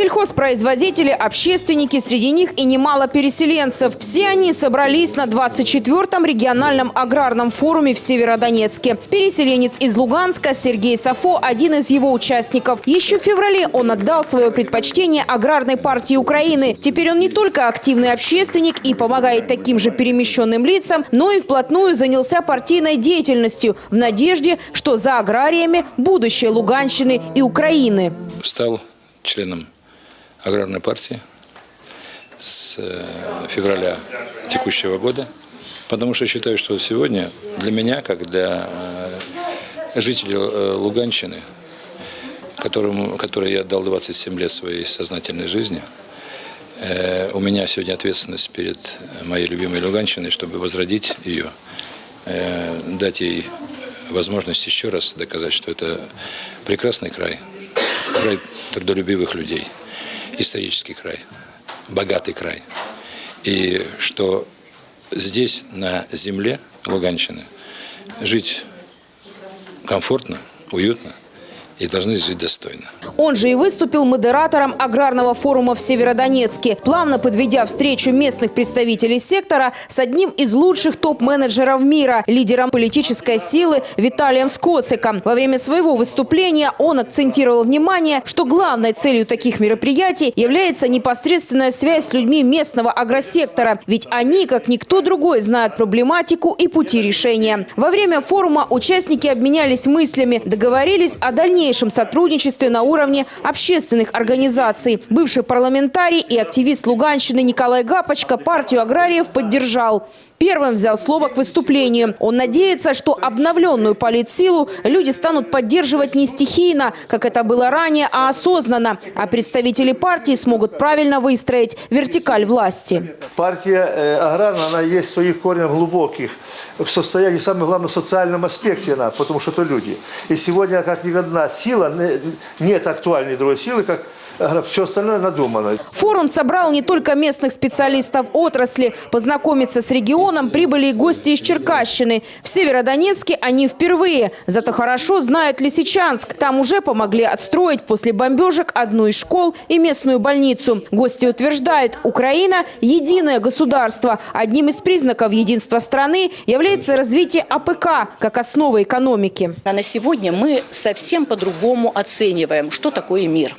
Сельхозпроизводители, общественники, среди них и немало переселенцев. Все они собрались на 24-м региональном аграрном форуме в Северодонецке. Переселенец из Луганска Сергей Сафо – один из его участников. Еще в феврале он отдал свое предпочтение аграрной партии Украины. Теперь он не только активный общественник и помогает таким же перемещенным лицам, но и вплотную занялся партийной деятельностью в надежде, что за аграриями будущее Луганщины и Украины. стал членом аграрной партии с э, февраля текущего года, потому что считаю, что сегодня для меня, как для э, жителей э, Луганщины, которому, которой я отдал 27 лет своей сознательной жизни, у меня сегодня ответственность перед моей любимой Луганщиной, чтобы возродить ее, дать ей возможность еще раз доказать, что это прекрасный край, край трудолюбивых людей, исторический край, богатый край. И что здесь, на земле Луганщины, жить комфортно, уютно и должны жить достойно. Он же и выступил модератором аграрного форума в Северодонецке, плавно подведя встречу местных представителей сектора с одним из лучших топ-менеджеров мира, лидером политической силы Виталием Скоциком. Во время своего выступления он акцентировал внимание, что главной целью таких мероприятий является непосредственная связь с людьми местного агросектора, ведь они, как никто другой, знают проблематику и пути решения. Во время форума участники обменялись мыслями, договорились о дальнейшем сотрудничестве на уровне общественных организаций. Бывший парламентарий и активист Луганщины Николай Гапочка партию аграриев поддержал. Первым взял слово к выступлению. Он надеется, что обновленную политсилу люди станут поддерживать не стихийно, как это было ранее, а осознанно. А представители партии смогут правильно выстроить вертикаль власти. Партия э, аграрная, она есть своих корнях глубоких, в состоянии, самое главное, в социальном аспекте она, потому что это люди. И сегодня, как ни одна сила, не- нет актуальной другой силы, как все остальное надумано. Форум собрал не только местных специалистов отрасли. Познакомиться с регионом прибыли и гости из Черкащины. В Северодонецке они впервые. Зато хорошо знают Лисичанск. Там уже помогли отстроить после бомбежек одну из школ и местную больницу. Гости утверждают, Украина – единое государство. Одним из признаков единства страны является развитие АПК как основы экономики. А на сегодня мы совсем по-другому оцениваем, что такое мир.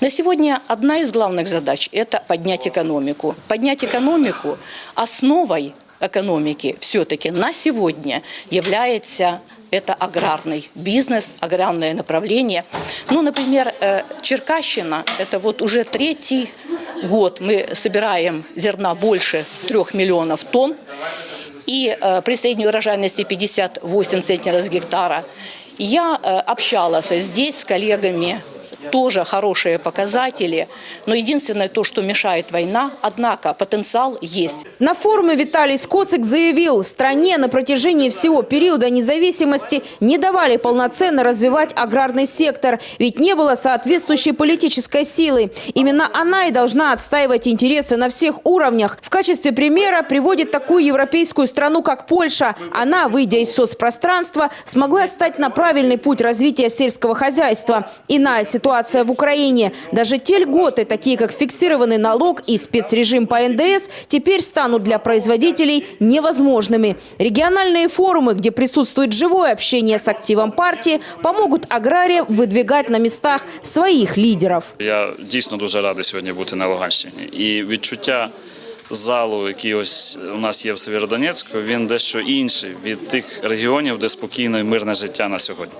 На сегодня одна из главных задач – это поднять экономику. Поднять экономику основой экономики все-таки на сегодня является это аграрный бизнес, аграрное направление. Ну, например, э, Черкащина – это вот уже третий год мы собираем зерна больше трех миллионов тонн и э, при средней урожайности 58 центнеров с гектара. Я э, общалась здесь с коллегами, тоже хорошие показатели, но единственное то, что мешает война, однако потенциал есть. На форуме Виталий Скоцик заявил, стране на протяжении всего периода независимости не давали полноценно развивать аграрный сектор, ведь не было соответствующей политической силы. Именно она и должна отстаивать интересы на всех уровнях. В качестве примера приводит такую европейскую страну, как Польша. Она, выйдя из соцпространства, смогла стать на правильный путь развития сельского хозяйства. Иная ситуация в Украине. Даже те льготы, такие как фиксированный налог и спецрежим по НДС, теперь станут для производителей невозможными. Региональные форумы, где присутствует живое общение с активом партии, помогут аграриям выдвигать на местах своих лидеров. Я дійсно дуже радий сьогодні бути на Луганщині. І відчуття залу, який ось у нас є в Сєвєродонецьку, він дещо інший від тих регіонів, де спокійно і мирне життя на сьогодні.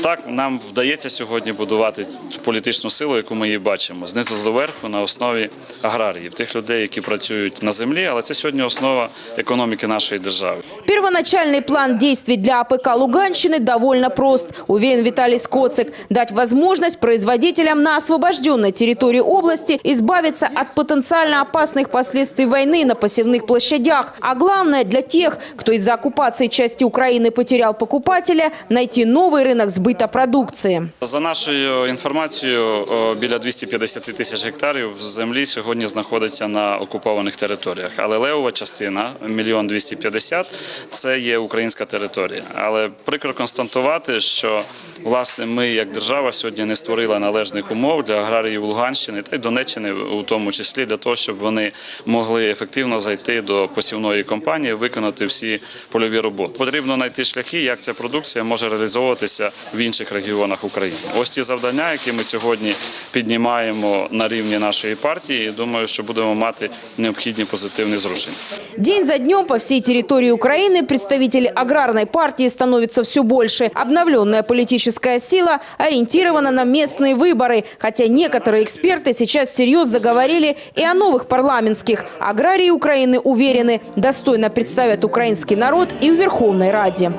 Так, нам вдається сьогодні будувати політичну силу, яку ми її бачимо, знизу зверху на основі аграріїв, тих людей, які працюють на землі, але це сьогодні основа економіки нашої держави. Первоначальный план действий для АПК Луганщины довольно прост, уверен Виталий Скоцик. Дать возможность производителям на освобожденной территории области избавиться от потенциально опасных последствий войны на посевных площадях. А главное для тех, кто из-за оккупации части Украины потерял покупателя, найти новый рынок сбыта продукции. За нашою інформацією, о, біля 250 тисяч гектарів землі сьогодні знаходиться на окупованих територіях. Але левова частина, мільйон 250, це є українська територія. Але прикро констатувати, що власне ми, як держава, сьогодні не створили належних умов для аграріїв Луганщини та й Донеччини, у тому числі для того, щоб вони могли ефективно зайти до посівної кампанії, виконати всі польові роботи. Потрібно знайти шляхи, як ця продукція може реалізовуватися в інших регіонах України. Ось ті завдання, які ми сьогодні піднімаємо на рівні нашої партії. і Думаю, що будемо мати необхідні позитивні зрушення. День за днем по всей территории Украины представители аграрной партии становятся все больше. Обновленная политическая сила ориентирована на местные выборы. Хотя некоторые эксперты сейчас всерьез заговорили и о новых парламентских. Аграрии Украины уверены, достойно представят украинский народ и в Верховной Раде.